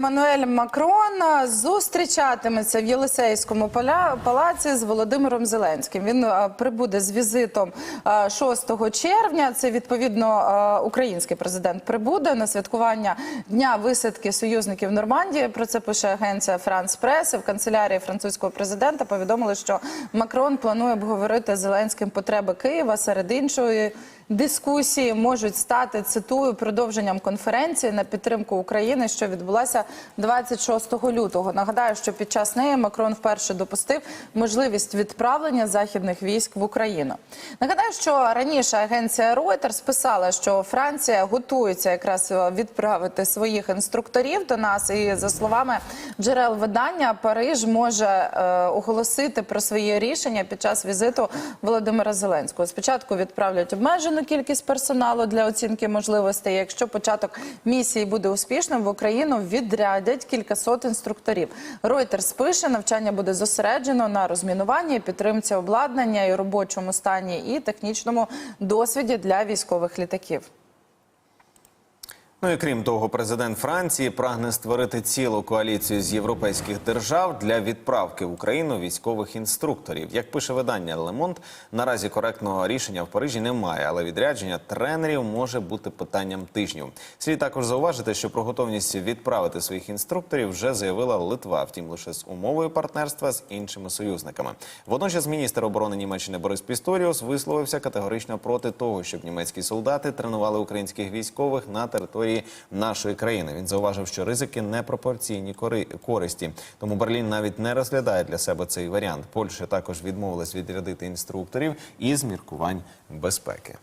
Мануель Макрон зустрічатиметься в Єлисейському палаці з Володимиром Зеленським. Він е, прибуде з візитом е, 6 червня. Це відповідно е, український президент прибуде на святкування дня висадки союзників Нормандії. Про це пише агенція Франс Прес. В канцелярії французького президента повідомили, що Макрон планує обговорити з Зеленським потреби Києва серед іншої. Дискусії можуть стати цитую продовженням конференції на підтримку України, що відбулася 26 лютого. Нагадаю, що під час неї Макрон вперше допустив можливість відправлення західних військ в Україну. Нагадаю, що раніше агенція Reuters писала, що Франція готується якраз відправити своїх інструкторів до нас. І за словами джерел видання, Париж може е, оголосити про своє рішення під час візиту Володимира Зеленського. Спочатку відправлять обмежену кількість персоналу для оцінки можливостей. Якщо початок місії буде успішним, в Україну відрядять кількасот інструкторів. Reuters пише, навчання буде зосереджено на розмінуванні, підтримці обладнання і робочому стані і технічному досвіді для військових літаків. Ну і крім того, президент Франції прагне створити цілу коаліцію з європейських держав для відправки в Україну військових інструкторів. Як пише видання Monde, наразі коректного рішення в Парижі немає, але відрядження тренерів може бути питанням тижнів. Слід також зауважити, що про готовність відправити своїх інструкторів вже заявила Литва, втім лише з умовою партнерства з іншими союзниками. Водночас міністр оборони Німеччини Борис Пісторіус висловився категорично проти того, щоб німецькі солдати тренували українських військових на території нашої країни. Він зауважив, що ризики непропорційні кори- користі. Тому Берлін навіть не розглядає для себе цей варіант. Польща також відмовилась відрядити інструкторів із міркувань безпеки.